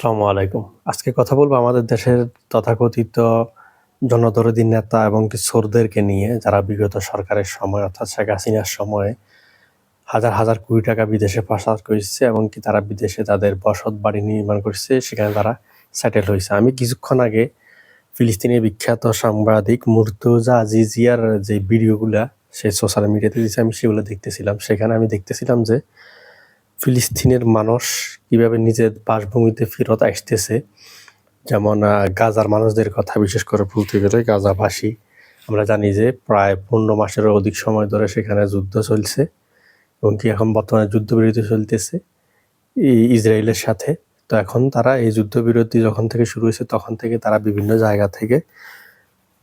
আসসালামু আলাইকুম। আজকে কথা বলব আমাদের দেশের তথাকথিত জনদরদি নেতা এবং কি সোরদেরকে নিয়ে, যারা বিগত সরকারের সময়, অর্থাৎ শেখ হাসিনার সময়ে হাজার হাজার কোটি টাকা বিদেশে পাচার করেছে এবং কি তারা বিদেশে তাদের বসত বাড়ি নির্মাণ করছে, সেখানে তারা সেটেল হয়েছে। আমি কিছুক্ষণ আগে ফিলিস্তিনের বিখ্যাত সাংবাদিক মুর্তজা আজিজিয়ার যে ভিডিওগুলা সে সোশ্যাল মিডিয়াতে দিয়েছে, আমি সেগুলো দেখতেছিলাম। সেখানে আমি দেখতেছিলাম যে ফিলিস্তিনের মানুষ কীভাবে নিজের বাসভূমিতে ফেরত আসতেছে? যেমন গাজার মানুষদের কথা, বিশেষ করে বলতে গেলে গাজাভাষী আমরা জানি যে প্রায় পনেরো মাসেরও অধিক সময় ধরে সেখানে যুদ্ধ চলছে এবং কি এখন বর্তমানে যুদ্ধবিরতি চলতেছে ইসরায়েলের সাথে। তো এখন তারা এই যুদ্ধবিরতি যখন থেকে শুরু হয়েছে, তখন থেকে তারা বিভিন্ন জায়গা থেকে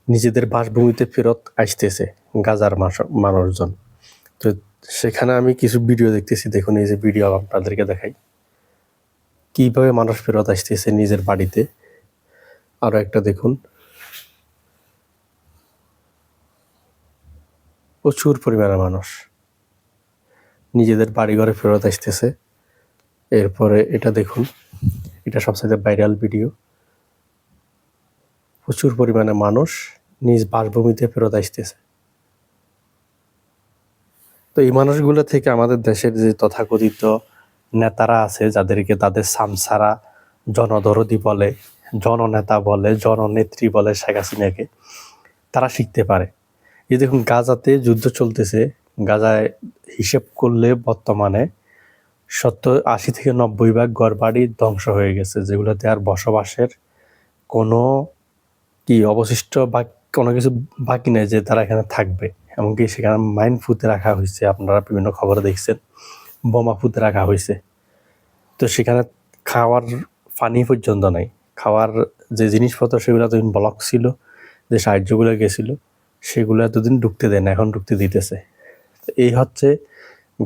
নিজেদের বাসভূমিতে ফেরত আসতেছে গাজার মানুষজন। তো সেখানে আমি কিছু ভিডিও দেখতেছি। দেখুন, এই যে ভিডিও আপনাদেরকে দেখাই। কীভাবে মানুষ ফেরত আসতেছে নিজের বাড়িতে। আরও একটা দেখুন। প্রচুর পরিমাণে মানুষ নিজেদের বাড়িঘরে ফেরত আসতেছে। এরপরে এটা দেখুন, এটা সবচেয়ে ভাইরাল ভিডিও প্রচুর পরিমাণে মানুষ নিজ বাসভূমিতে ফেরত আসতেছে। তো এই মানুষগুলো থেকে আমাদের দেশের যে তথাকথিত নেতারা আছে, যাদেরকে তাদের সামসারা জনদরদি বলে, জননেতা বলে, জননেত্রী বলে শেখ হাসিনাকে, তারা শিখতে পারে। এই দেখুন, গাজাতে যুদ্ধ চলতেছে, গাজায় হিসেব করলে বর্তমানে সত্তর আশি থেকে নব্বই ভাগ ঘরবাড়ি ধ্বংস হয়ে গেছে, যেগুলোতে আর বসবাসের কোনো কি অবশিষ্ট বা কোনো কিছু বাকি নেই যে তারা এখানে থাকবে। এমনকি সেখানে মাইন ফুতে রাখা হয়েছে। আপনারা বিভিন্ন খবরে দেখছেন। বোমা ফুতে রাখা হয়েছে। তো সেখানে খাওয়ার পানি পর্যন্ত নাই। খাওয়ার যে জিনিসপত্র, সেগুলো এতদিন ব্লক ছিল, যে সাহায্যগুলো গেছিল, সেগুলো এতদিন ঢুকতে দেয় না, এখন ঢুকতে দিতেছে। তো এই হচ্ছে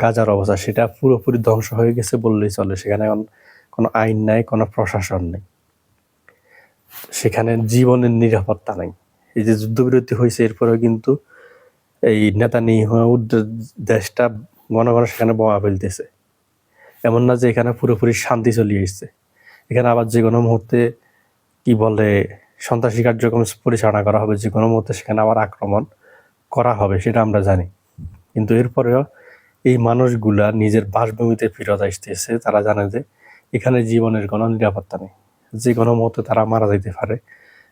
গাজার অবস্থা। সেটা পুরোপুরি ধ্বংস হয়ে গেছে বললেই চলে। সেখানে এখন কোনো আইন নাই, কোনো প্রশাসন নেই। সেখানে জীবনের নিরাপত্তা নাই। এই যে যুদ্ধবিরতি হয়েছে, এরপরেও কিন্তু এই নেতা নিহু দেশটা ঘন সেখানে বোমা ফেলতেছে। এমন না যে এখানে পুরোপুরি শান্তি চলে এসছে। এখানে আবার যে কোনো মুহূর্তে কি বলে সন্ত্রাসী কার্যক্রম পরিচালনা করা হবে, যে কোনো মুহূর্তে সেখানে আবার আক্রমণ করা হবে, সেটা আমরা জানি। কিন্তু এরপরেও এই মানুষগুলা নিজের বাসভূমিতে ফিরত আসতেছে। তারা জানে যে এখানে জীবনের কোনো নিরাপত্তা নেই। যে কোনো মুহূর্তে তারা মারা যাইতে পারে,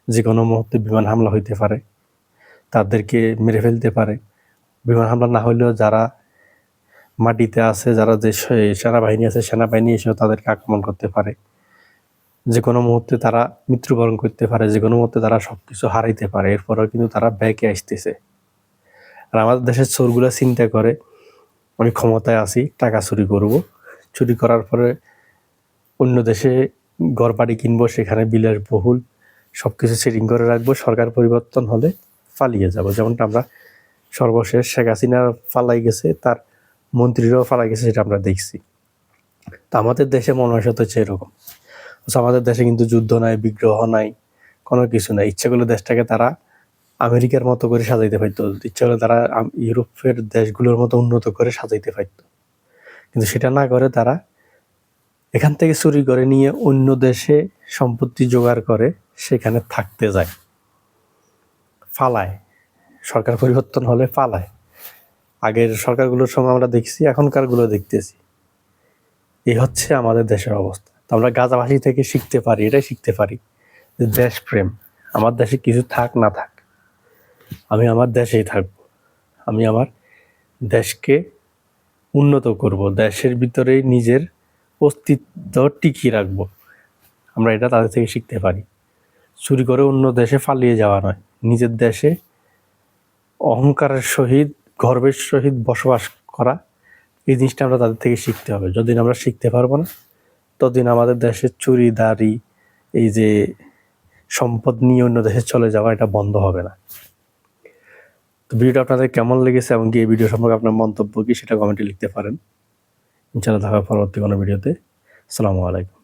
যে কোনো মুহূর্তে বিমান হামলা হইতে পারে তাদেরকে মেরে ফেলতে পারে। বিমান হামলা না হলেও যারা মাটিতে আছে, যারা যে সেনাবাহিনী আছে, সেনাবাহিনী এসেও তাদেরকে আক্রমণ করতে পারে। যে কোনো মুহূর্তে তারা মৃত্যুবরণ করতে পারে যে কোনো মুহূর্তে তারা সব কিছু হারাইতে পারে, এরপরেও কিন্তু তারা ব্যাকে আসতেছে। আর আমাদের দেশের চোরগুলো চিন্তা করে, আমি ক্ষমতায় আছি, টাকা চুরি করব। চুরি করার পরে অন্য দেশে ঘর বাড়ি কিনবো, সেখানে বিলাস বহুল সব কিছু সেটিং করে রাখব। সরকার পরিবর্তন হলে পালিয়ে যাব। যেমনটা আমরা সর্বশেষ শেখ হাসিনা পালাই গেছে, তার মন্ত্রীরাও পালাই গেছে সেটা আমরা দেখছি। তা আমাদের দেশে মনে হয় হচ্ছে এরকম। আমাদের দেশে কিন্তু যুদ্ধ নাই, বিগ্রহ নাই, কোনো কিছু নাই। ইচ্ছা করলে দেশটাকে তারা আমেরিকার মতো করে সাজাইতে পারতো। ইচ্ছা করলে তারা ইউরোপের দেশগুলোর মতো উন্নত করে সাজাইতে পারতো। কিন্তু সেটা না করে তারা এখান থেকে চুরি করে নিয়ে অন্য দেশে সম্পত্তি জোগাড় করে সেখানে থাকতে যায়। ফালায়। সরকার পরিবর্তন হলে ফালায়। আগের সরকারগুলোর সময় আমরা দেখছি এখনকারগুলো দেখতেছি। এই হচ্ছে আমাদের দেশের অবস্থা। আমরা গাজাভাষী থেকে শিখতে পারি, এটাই শিখতে পারি যে দেশপ্রেম। আমার দেশে কিছু থাক, না থাক। আমি আমার দেশেই থাকব। আমি আমার দেশকে উন্নত করব। দেশের ভিতরেই নিজের অস্তিত্ব টিকিয়ে রাখব। আমরা এটা তাদের থেকে শিখতে পারি। চুরি করে অন্য দেশে পালিয়ে যাওয়া নয়। নিজের দেশে অহংকারের সহিত, গর্বের সহিত বসবাস করা, এই জিনিসটা আমরা তাদের থেকে শিখতে হবে। যতদিন আমরা শিখতে পারব না, ততদিন আমাদের দেশের চুরি, দাড়ি, এই যে সম্পদ নিয়ে অন্য দেশে চলে যাওয়া এটা বন্ধ হবে না। তো ভিডিওটা আপনাদের কেমন লেগেছে এবং এই ভিডিও সম্পর্কে আপনার মন্তব্য কি সেটা কমেন্টে লিখতে পারেন। ইনশাআল্লাহ দেখা পরবর্তী কোনো ভিডিওতে। আসসালামু আলাইকুম।